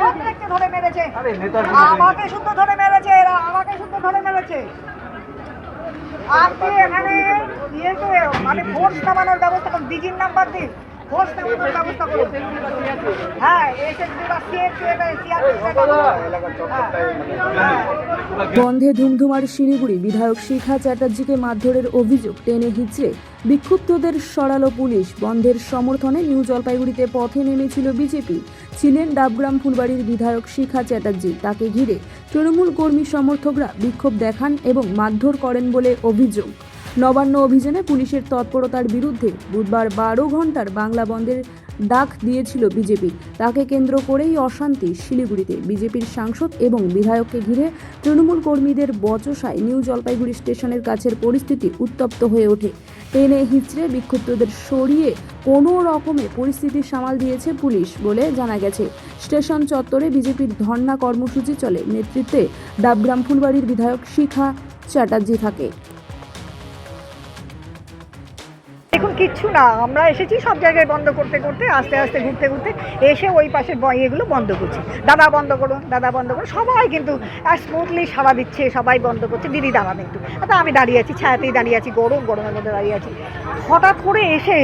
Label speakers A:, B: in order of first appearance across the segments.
A: প্রত্যেককে ধরে মেরেছে। আমাকে শুদ্ধ ধরে মেরেছে এরা আমাকে শুদ্ধ ধরে মেরেছে। আপনি এখানে ইয়েকে মানে ফোর্স নামানোর ব্যবস্থা করুন ডিজির নাম্বার দিন
B: বন্ধে ধুমধুমার শিলিগুড়ি বিধায়ক শিখা চ্যাটার্জিকে মারধরের অভিযোগ টেনে হিচড়ে। বিক্ষুব্ধদের সরালো পুলিশ বন্ধের সমর্থনে নিউ জলপাইগুড়িতে পথে নেমেছিল বিজেপি। ছিলেন ডাবগ্রাম ফুলবাড়ির বিধায়ক শিখা চ্যাটার্জি। তাকে ঘিরে তৃণমূল কর্মী সমর্থকরা বিক্ষোভ দেখান এবং মারধর করেন বলে অভিযোগ। নবান্ন অভিযানে পুলিশের তৎপরতার বিরুদ্ধে বুধবার বারো ঘণ্টার বাংলা বন্ধের ডাক দিয়েছিল বিজেপি। তাকে কেন্দ্র করেই অশান্তি শিলিগুড়িতে। বিজেপির সাংসদ এবং বিধায়ককে ঘিরে তৃণমূল কর্মীদের বচসায় নিউ জলপাইগুড়ি স্টেশনের কাছের পরিস্থিতি উত্তপ্ত হয়ে ওঠে। টেনে হিচড়ে বিক্ষুব্ধদের সরিয়ে কোনো রকমে পরিস্থিতি সামাল দিয়েছে পুলিশ বলে জানা গেছে। স্টেশন চত্বরে বিজেপির ধর্না কর্মসূচি চলে। নেতৃত্বে ডাবগ্রাম ফুলবাড়ির বিধায়ক শিখা চ্যাটার্জি থাকে।
A: কিচ্ছু না। আমরা এসেছি সব জায়গায় বন্ধ করতে করতে, আস্তে আস্তে ঘুরতে ঘুরতে এসে ওই পাশে ইয়েগুলো বন্ধ করছি। দাদা বন্ধ করুন, দাদা বন্ধ করুন। সবাই কিন্তু স্মুথলি সাড়া দিচ্ছে, সবাই বন্ধ করছে। দিদি দাঁড়ান একটু। তা আমি দাঁড়িয়ে আছি, ছায়াতেই দাঁড়িয়ে আছি গরম গরমের মধ্যে দাঁড়িয়ে আছি। হঠাৎ করে এসে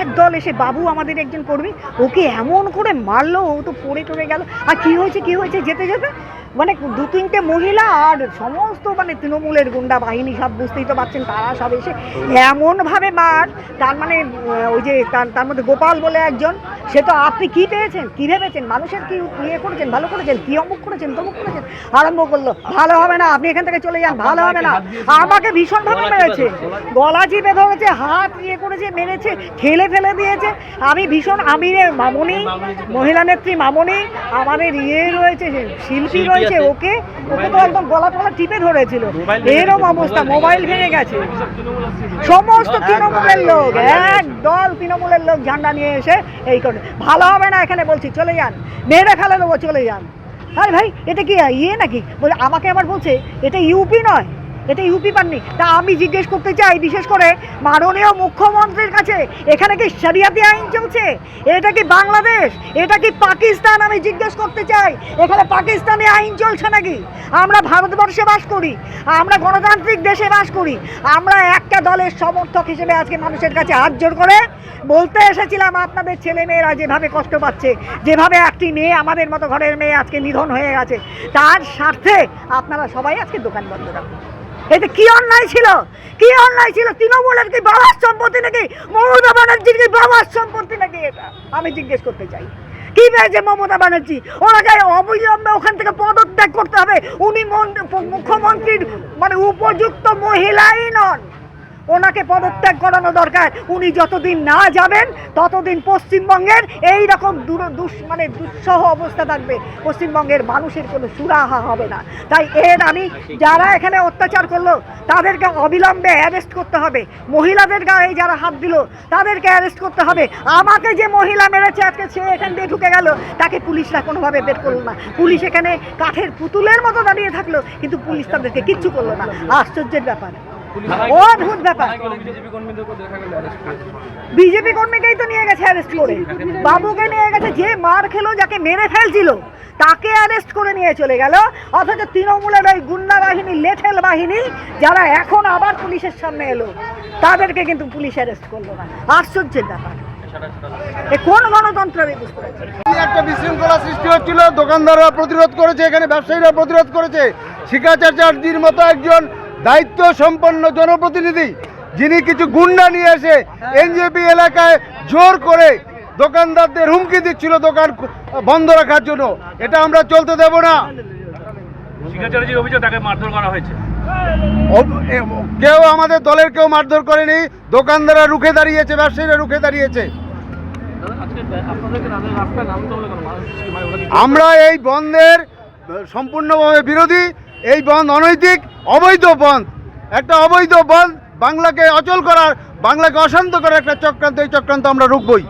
A: একদল এসে, বাবু আমাদের একজন কর্মী, ওকে এমন করে মারলো, ও তো পড়ে টরে গেল। আর কি হয়েছে কি হয়েছে? যেতে যেতে মানে দু তিনটে মহিলা আর সমস্ত মানে তৃণমূলের গুন্ডা বাহিনী সব বুঝতেই তো পারছেন তারা সব এসে এমনভাবে মার তার মানে ওই যে তার তার মধ্যে গোপাল বলে একজন সে তো আপনি কি পেয়েছেন? কী ভেবেছেন? মানুষের কি ইয়ে করেছেন? ভালো করেছেন? কী অমুক করেছেন? তমুক করেছেন? আরম্ভ করল ভালো হবে না আপনি এখান থেকে চলে যান ভালো হবে না। আমাকে ভীষণভাবে মেরেছে গলা চিপে ধরেছে হাত ইয়ে করেছে মেরেছে ঠেলে ফেলে দিয়েছে। আমি ভীষণ আমি মামনি মহিলা নেত্রী মামনি আমাদের ইয়ে রয়েছে শিল্পী রয়েছে ওকে ওকে তো একদম গলা টলা টিপে ধরেছিল। এরকম অবস্থা মোবাইল ভেঙে গেছে। সমস্ত তৃণমূলের লোক এক দল তৃণমূলের লোক ঝান্ডা নিয়ে এসে এই করে। ভালো হবে না এখানে বলছি চলে যান। মেরে ফেলে দেবো চলে যান। আরে ভাই এটা কি ইয়ে নাকি? বলে আমাকে আবার বলছে এটা ইউপি নয়। এটা ইউপি পাননি। তা আমি জিজ্ঞেস করতে চাই, বিশেষ করে মাননীয় মুখ্যমন্ত্রীর কাছে, এখানে কি শরিয়াতি আইন চলছে? এটা কি বাংলাদেশ? এটা কি পাকিস্তান? আমি জিজ্ঞেস করতে চাই, এখানে পাকিস্তানি আইন চলছে নাকি? আমরা ভারতবর্ষে বাস করি, আমরা গণতান্ত্রিক দেশে বাস করি, আমরা একটা দলের সমর্থক হিসেবে আজকে মানুষের কাছে হাত জোর করে বলতে এসেছিলাম, আপনাদের ছেলে মেয়েরা যেভাবে কষ্ট পাচ্ছে, যেভাবে একটি মেয়ে আমাদের মতো ঘরের মেয়ে আজকে নিধন হয়ে গেছে, তার স্বার্থে আপনারা সবাই আজকে দোকান বন্ধ রাখুন। এতে কি অন্যায় ছিল? কি অন্যায় ছিল? তৃণমূলের কি বাবার সম্পত্তি নাকি? মমতা ব্যানার্জির কি বাবার সম্পত্তি নাকি এটা? আমি জিজ্ঞেস করতে চাই। কি পেয়েছে মমতা ব্যানার্জি? ওনাকে অবিলম্বে ওখান থেকে পদত্যাগ করতে হবে, উনি মন- মুখ্যমন্ত্রীর মানে উপযুক্ত মহিলাই নন। ওনাকে পদত্যাগ করানো দরকার। উনি যতদিন না যাবেন, ততদিন পশ্চিমবঙ্গের এই রকম মানে দুঃসহ অবস্থা থাকবে। পশ্চিমবঙ্গের মানুষের কোনো সুরাহা হবে না। তাই এর আমি যারা এখানে অত্যাচার করল, তাদেরকে অবিলম্বে অ্যারেস্ট করতে হবে। মহিলাদের গায়ে যারা হাত দিল, তাদেরকে অ্যারেস্ট করতে হবে। আমাকে যে মহিলা মেরেছে, আজকে সে এখান দিয়ে ঢুকে গেল, তাকে পুলিশরা কোনোভাবে বের করল না। পুলিশ এখানে কাঠের পুতুলের মতো দাঁড়িয়ে থাকল, কিন্তু পুলিশ তাদেরকে কিচ্ছু করল না। আশ্চর্যের ব্যাপার। অদ্ভুত ব্যাপার।
C: বিজেপি
A: কর্মীকেই তো নিয়ে গেছে অ্যারেস্ট করে। বাবুকে নিয়ে গেছে যে মার খেলো যাকে মেরে ফেলছিল তাকে অ্যারেস্ট করে নিয়ে চলে গেল। অথচ তৃণমূলের ওই গুন্ডা বাহিনী লেঠেল বাহিনী যারা এখন আবার পুলিশের সামনে এলো তাদেরকে কিন্তু পুলিশ অ্যারেস্ট করল না। আশ্চর্যের ব্যাপার। এ কোন গণতন্ত্র
D: একটা বিশৃঙ্খলা সৃষ্টি হচ্ছিল দোকানদাররা প্রতিরোধ করেছে এখানে ব্যবসায়ীরা প্রতিরোধ করেছে। শিখা চ্যাটার্জির মতো একজন দায়িত্ব সম্পন্ন জনপ্রতিনিধি যিনি কিছু গুন্ডা নিয়ে এসে এনজেপি এলাকায় জোর করে দোকানদারদের হুমকি দিচ্ছিল দোকান বন্ধ রাখার জন্য। এটা আমরা চলতে দেব না। কেউ আমাদের দলের কেউ মারধর করেনি। দোকানদাররা রুখে দাঁড়িয়েছে ব্যবসায়ীরা রুখে দাঁড়িয়েছে। আমরা এই বন্ধের সম্পূর্ণভাবে বিরোধী। এই বন্ধ অনৈতিক, অবৈধ বন্ধ একটা অবৈধ বন্ধ বাংলাকে অচল করার, বাংলাকে অশান্ত করার একটা চক্রান্ত, এই চক্রান্ত আমরা রুখবই।